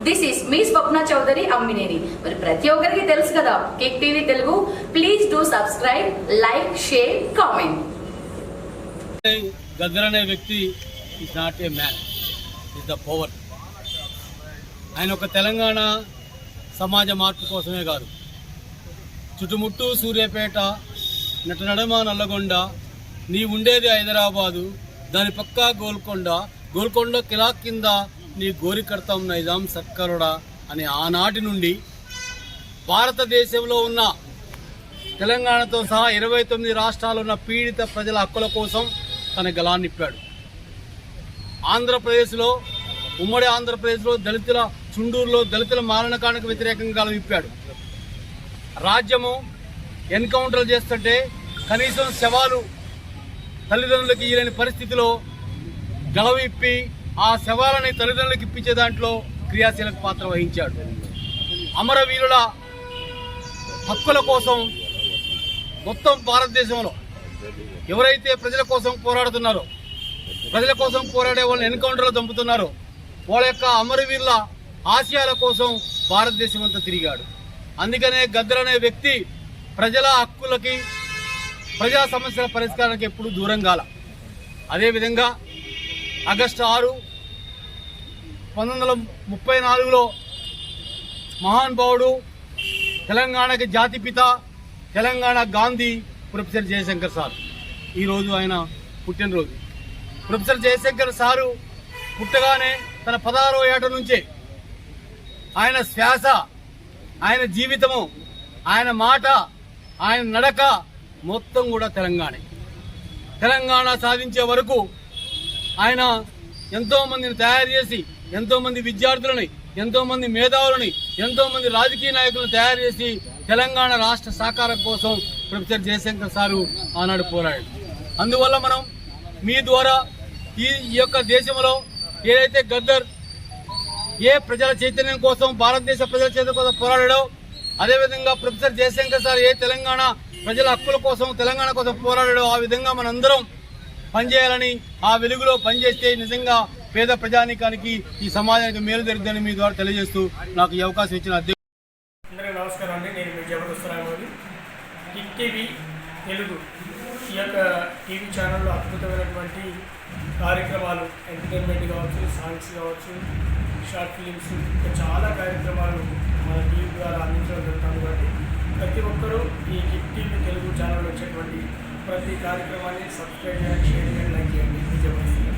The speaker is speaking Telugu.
This is me Swapna Chowdary Ammineni మరి ప్రతి ఒక్కరికి తెలుసు కదా cake TV Telugu. Please do subscribe like share comment Gaddar అనే వ్యక్తి is not a man is the power ఆయన ఒక తెలంగాణ సమాజ మార్పు కోసమే కాదు. చుట్టుముట్టు సూర్యాపేట నట నడమ నల్లగొండ నీ ఉండేది హైదరాబాదు దాని పక్క గోల్కొండ గోల్కొండ కిలా కింద నీ గోరికర్తం నైజాం సర్కారుడా అని ఆనాటి నుండి భారతదేశంలో ఉన్న తెలంగాణతో సహా ఇరవై తొమ్మిది రాష్ట్రాలు ఉన్న పీడిత ప్రజల హక్కుల కోసం తన గలాన్నిప్పాడు ఆంధ్రప్రదేశ్లో ఉమ్మడి ఆంధ్రప్రదేశ్లో దళితుల చుండూరులో దళితుల మారణకానికి వ్యతిరేకంగా గలం విప్పాడు రాజ్యము ఎన్కౌంటర్లు చేస్తుంటే కనీసం శవాలు తల్లిదండ్రులకు ఇయ్యలేని పరిస్థితిలో గలవిప్పి ఆ శవాలని తల్లిదండ్రులకు ఇప్పించే దాంట్లో క్రియాశీలక పాత్ర వహించాడు. అమరవీరుల హక్కుల కోసం మొత్తం భారతదేశంలో ఎవరైతే ప్రజల కోసం పోరాడుతున్నారో ప్రజల కోసం పోరాడే వాళ్ళని ఎన్కౌంటర్లో చంపుతున్నారో వాళ్ళ యొక్క అమరవీరుల ఆశయాల కోసం భారతదేశం అంతా తిరిగాడు. అందుకనే గద్దర్ అనే వ్యక్తి ప్రజల హక్కులకి ప్రజా సమస్యల పరిష్కారానికి ఎప్పుడు దూరం కాల. అదేవిధంగా ఆగస్టు ఆరు పంతొమ్మిది వందల ముప్పై నాలుగులో మహానుభావుడు తెలంగాణకి జాతిపిత తెలంగాణ గాంధీ ప్రొఫెసర్ జయశంకర్ సార్. ఈరోజు ఆయన పుట్టినరోజు. ప్రొఫెసర్ జయశంకర్ సారు పుట్టగానే తన పదహారవ ఏట నుంచే ఆయన శ్వాస ఆయన జీవితము ఆయన మాట ఆయన నడక మొత్తం కూడా తెలంగాణే. తెలంగాణ సాధించే వరకు ఆయన ఎంతోమందిని తయారు చేసి ఎంతో మంది విద్యార్థులని ఎంతో మంది మేధావులని ఎంతో మంది రాజకీయ నాయకులను తయారు చేసి తెలంగాణ రాష్ట్ర సాకారం కోసం ప్రొఫెసర్ జయశంకర్ సారు ఆనాడు పోరాడాడు అందువల్ల మనం మీ ద్వారా ఈ ఈ యొక్క దేశంలో ఏదైతే గద్దర్ ఏ ప్రజల చైతన్యం కోసం భారతదేశ ప్రజల చైతన్యం కోసం పోరాడాడో అదేవిధంగా ప్రొఫెసర్ జయశంకర్ సార్ ఏ తెలంగాణ ప్రజల హక్కుల కోసం తెలంగాణ కోసం పోరాడాడో ఆ విధంగా మనందరం పనిచేయాలని ఆ వెలుగులో పనిచేస్తే నిజంగా పేద ప్రజానికానికి ఈ సమాజానికి మేలు జరుగుతుందని మీ ద్వారా తెలియజేస్తూ నాకు ఈ అవకాశం ఇచ్చిన అధ్యక్ష అందరికీ నమస్కారం అండి. నేను మీ జబర్దస్త్ టీవీ తెలుగు ఈ యొక్క టీవీ ఛానల్లో అద్భుతమైనటువంటి కార్యక్రమాలు ఎంటర్టైన్మెంట్ కావచ్చు సాంగ్స్ కావచ్చు షార్ట్ ఫిలిమ్స్ ఇంకా చాలా కార్యక్రమాలు మన టీవీ ద్వారా అందించడం జరుగుతుంది కాబట్టి ప్రతి ఒక్కరూ ఈ టీవీ తెలుగు ఛానల్ వచ్చేటువంటి ప్రతి కార్యక్రమాన్ని సబ్స్క్రైబ్ చేయండి